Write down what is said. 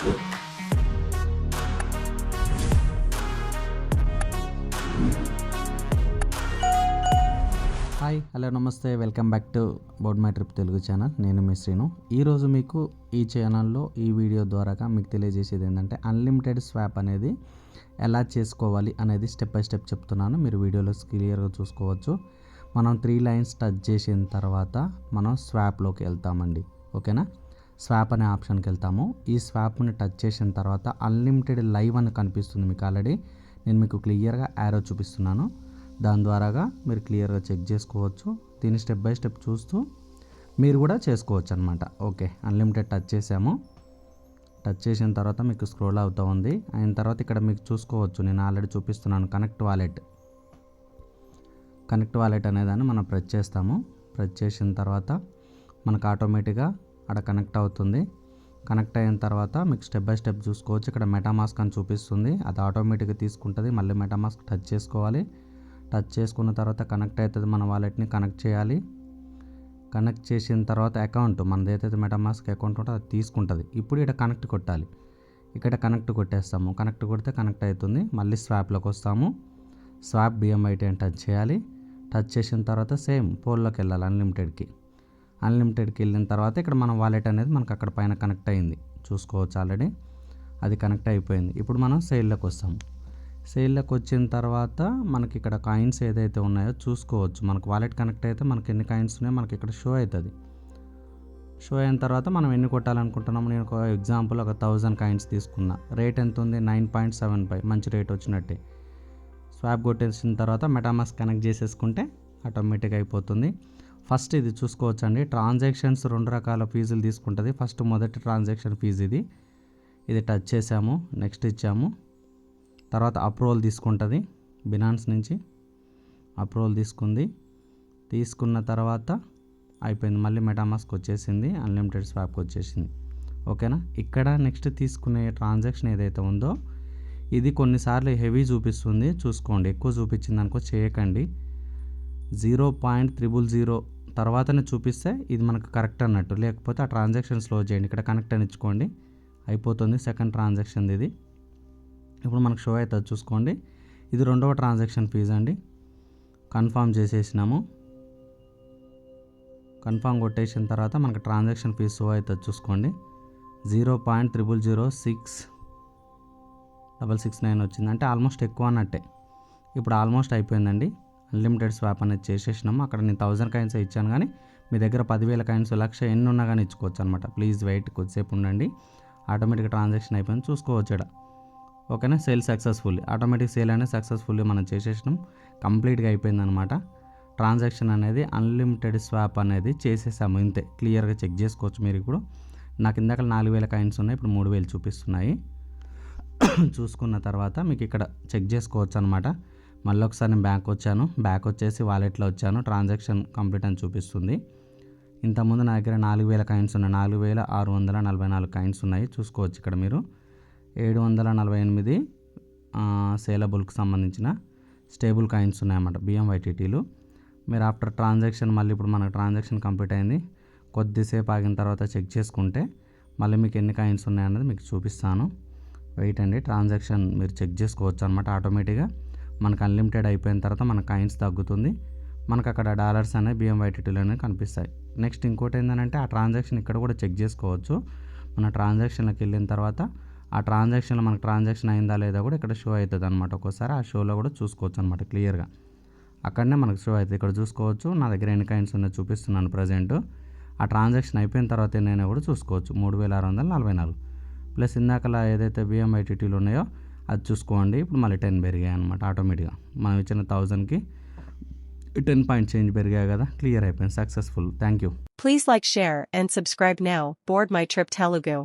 Hi hello నమస్తే. Welcome back to Board My Trip Telugu channel నేను మీ శ్రీను. ఈరోజు మీకు ఈ ఛానల్లో ఈ వీడియో ద్వారాగా మీకు తెలియజేసేది ఏంటంటే అన్లిమిటెడ్ స్వాప్ అనేది ఎలా చేసుకోవాలి అనేది స్టెప్ బై స్టెప్ చెప్తున్నాను. మీరు వీడియోలో క్లియర్గా చూసుకోవచ్చు. మనం త్రీ లైన్స్ టచ్ చేసిన తర్వాత మనం స్వాప్లోకి వెళ్తామండి. ఓకేనా స్వాప్ అనే ఆప్షన్కి వెళ్తాము. ఈ స్వాప్ని టచ్ చేసిన తర్వాత అన్లిమిటెడ్ లైవ్ అని కనిపిస్తుంది మీకు ఆల్రెడీ నేను మీకు క్లియర్గా యారో చూపిస్తున్నాను. దాని ద్వారాగా మీరు క్లియర్గా చెక్ చేసుకోవచ్చు. దీన్ని స్టెప్ బై స్టెప్ చూస్తూ మీరు కూడా చేసుకోవచ్చు అనమాట ఓకే అన్లిమిటెడ్ టచ్ చేసాము. టచ్ చేసిన తర్వాత మీకు స్క్రోల్ అవుతూ ఉంది. అయిన తర్వాత ఇక్కడ మీకు చూసుకోవచ్చు. నేను ఆల్రెడీ చూపిస్తున్నాను కనెక్ట్ వాలెట్ కనెక్ట్ వాలెట్ అనేదాన్ని మనం ప్రెస్ చేస్తాము. ప్రెస్ చేసిన తర్వాత మనకు ఆటోమేటిక్గా అక్కడ కనెక్ట్ అవుతుంది. కనెక్ట్ అయిన తర్వాత మీకు స్టెప్ బై స్టెప్ చూసుకోవచ్చు. ఇక్కడ మెటామాస్క్ అని చూపిస్తుంది. అది ఆటోమేటిక్గా తీసుకుంటుంది. మళ్ళీ మెటామాస్క్ టచ్ చేసుకోవాలి. టచ్ చేసుకున్న తర్వాత కనెక్ట్ అవుతుంది మన వాలెట్ని కనెక్ట్ చేయాలి. కనెక్ట్ చేసిన తర్వాత అకౌంట్ మనది ఏదైతే మెటామాస్క్ అకౌంట్ ఉంటుందో అది తీసుకుంటుంది. ఇప్పుడు ఇక్కడ కనెక్ట్ కొట్టాలి. ఇక్కడ కనెక్ట్ కొట్టేస్తాము. కనెక్ట్ కొడితే కనెక్ట్ అవుతుంది. మళ్ళీ స్వాప్లోకి వస్తాము. స్వాప్ బిఎంఐటీ అని టచ్ చేయాలి. టచ్ చేసిన తర్వాత సేమ్ పోల్లోకి వెళ్ళాలి అన్లిమిటెడ్కి అన్లిమిటెడ్కి వెళ్ళిన తర్వాత ఇక్కడ మన వాలెట్ అనేది మనకు అక్కడ పైన కనెక్ట్ అయింది. చూసుకోవచ్చు ఆల్రెడీ. అది కనెక్ట్ అయిపోయింది. ఇప్పుడు మనం సేల్లోకి వస్తాము సేల్లోకి వచ్చిన తర్వాత మనకి ఇక్కడ కాయిన్స్ ఏదైతే ఉన్నాయో చూసుకోవచ్చు. మనకు వాలెట్ కనెక్ట్ అయితే మనకి ఎన్ని కాయిన్స్ ఉన్నాయో మనకి ఇక్కడ షో అవుతుంది. షో అయిన తర్వాత మనం ఎన్ని కొట్టాలనుకుంటున్నాము నేను ఒక ఎగ్జాంపుల్ ఒక థౌజండ్ కాయిన్స్ తీసుకున్నా. రేట్ ఎంత ఉంది? Nine point seven five. మంచి రేట్ వచ్చినట్టే. స్వాప్ కొట్టేసిన తర్వాత మెటామాస్ కనెక్ట్ చేసేసుకుంటే ఆటోమేటిక్ అయిపోతుంది. ఫస్ట్ ఇది చూసుకోవచ్చు అండి ట్రాన్సాక్షన్స్ రెండు రకాల ఫీజులు తీసుకుంటుంది. ఫస్ట్ మొదటి ట్రాన్సాక్షన్ ఫీజు ఇది. ఇది టచ్ చేసాము నెక్స్ట్ ఇచ్చాము. తర్వాత అప్రూవల్ తీసుకుంటుంది. బినాన్స్ నుంచి అప్రూవల్ తీసుకుంది. తీసుకున్న తర్వాత అయిపోయింది. మళ్ళీ మెటామాస్క్ వచ్చేసింది. అన్లిమిటెడ్ స్వాప్కి వచ్చేసింది. ఓకేనా? ఇక్కడ నెక్స్ట్ తీసుకునే ట్రాన్సాక్షన్ ఏదైతే ఉందో ఇది కొన్నిసార్లు హెవీ చూపిస్తుంది. చూసుకోండి. ఎక్కువ చూపించింది అనుకో చేయకండి. జీరో పాయింట్ త్రిబుల్ జీరో తర్వాతనే చూపిస్తే ఇది మనకు కరెక్ట్ అన్నట్టు. లేకపోతే ఆ ట్రాన్సాక్షన్ స్లో చేయండి. ఇక్కడ కనెక్ట్ అని ఇచ్చుకోండి. అయిపోతుంది సెకండ్ ట్రాన్సాక్షన్ ఇది. ఇప్పుడు మనకు షో అవుతుంది చూసుకోండి. ఇది రెండవ ట్రాన్సాక్షన్ ఫీజు అండి. కన్ఫామ్ చేసేసినాము. కన్ఫామ్ కొట్టేసిన తర్వాత మనకు ట్రాన్సాక్షన్ ఫీజు షో అవుతుంది చూసుకోండి. Zero point triple zero six double six nine వచ్చింది. అంటే ఆల్మోస్ట్ ఎక్కువ అన్నట్టే. ఇప్పుడు ఆల్మోస్ట్ అయిపోయిందండి. అన్లిమిటెడ్ స్వాప్ అనేది చేసేసినాము. అక్కడ నేను థౌజండ్ కాయిన్స్ ఇచ్చాను కానీ మీ దగ్గర పదివేల కాయిన్స్ లక్ష ఎన్ని ఉన్నా కానీ ఇచ్చుకోవచ్చు అనమాట ప్లీజ్ వెయిట్ కొద్దిసేపు ఉండండి. ఆటోమేటిక్గా ట్రాన్సాక్షన్ అయిపోయింది. చూసుకోవచ్చు ఇక్కడ. ఓకేనా? సేల్ సక్సెస్ఫుల్ ఆటోమేటిక్ సేల్ అనేది సక్సెస్ఫుల్లీ మనం చేసేసినాం. కంప్లీట్గా అయిపోయింది అనమాట ట్రాన్సాక్షన్ అనేది అన్లిమిటెడ్ స్వాప్ అనేది చేసేసాము. ఇంతే. క్లియర్గా చెక్ చేసుకోవచ్చు మీరు ఇప్పుడు. నాకు ఇందాక నాలుగు వేల కాయిన్స్ ఉన్నాయి. ఇప్పుడు మూడు వేలు చూపిస్తున్నాయి. చూసుకున్న తర్వాత మీకు ఇక్కడ చెక్ చేసుకోవచ్చు అనమాట మళ్ళీ ఒకసారి నేను బ్యాక్ వచ్చాను. బ్యాక్ వచ్చేసి వాలెట్లో వచ్చాను. ట్రాన్సాక్షన్ కంప్లీట్ అని చూపిస్తుంది. ఇంతకుముందు నా దగ్గర నాలుగు వేల కాయిన్స్ ఉన్నాయి. నాలుగు వేల ఆరు వందల నలభై నాలుగు కాయిన్స్ ఉన్నాయి. చూసుకోవచ్చు ఇక్కడ మీరు. ఏడు వందల నలభై ఎనిమిది సేలబుల్కి సంబంధించిన స్టేబుల్ కాయిన్స్ ఉన్నాయన్నమాట. బిఎంవైటీటీలు మీరు ఆఫ్టర్ ట్రాన్సాక్షన్ మళ్ళీ ఇప్పుడు మనకు ట్రాన్సాక్షన్ కంప్లీట్ అయింది. కొద్దిసేపు ఆగిన తర్వాత చెక్ చేసుకుంటే మళ్ళీ మీకు ఎన్ని కాయిన్స్ ఉన్నాయన్నది మీకు చూపిస్తాను. వెయిట్ అండి. ట్రాన్సాక్షన్ మీరు చెక్ చేసుకోవచ్చు అనమాట ఆటోమేటిక్గా మనకు అన్లిమిటెడ్ అయిపోయిన తర్వాత మన కాయిన్స్ తగ్గుతుంది. మనకు అక్కడ డాలర్స్ అనేవి బిఎంవైటీటీలు అనేవి కనిపిస్తాయి. నెక్స్ట్ ఇంకోటి ఏంటంటే ఆ ట్రాన్సాక్షన్ ఇక్కడ కూడా చెక్ చేసుకోవచ్చు. మన ట్రాన్సాక్షన్లకు వెళ్ళిన తర్వాత ఆ ట్రాన్సాక్షన్లో మనకు ట్రాన్సాక్షన్ అయిందా లేదా కూడా ఇక్కడ షో అవుతుంది అనమాట ఒక్కోసారి ఆ షోలో కూడా చూసుకోవచ్చు అనమాట క్లియర్గా అక్కడనే మనకు షో అవుతుంది. ఇక్కడ చూసుకోవచ్చు. నా దగ్గర ఎన్ని కాయిన్స్ ఉన్నాయో చూపిస్తున్నాను ప్రజెంట్ ఆ ట్రాన్సాక్షన్ అయిపోయిన తర్వాత నేను కూడా చూసుకోవచ్చు. మూడు వేల ఆరు వందల నలభై నాలుగు. ప్లస్ ఇందాకలా ఏదైతే బిఎంఐటీటీలు ఉన్నాయో అది చూసుకోండి. ఇప్పుడు మళ్ళీ టెన్ పెరిగాయి అనమాట ఆటోమేటిక్గా. మనం ఇచ్చిన థౌజండ్కి టెన్ పాయింట్ చేంజ్ పెరిగాయి కదా క్లియర్ అయిపోయింది successful thank you please like share and subscribe now Board My Trip Telugu.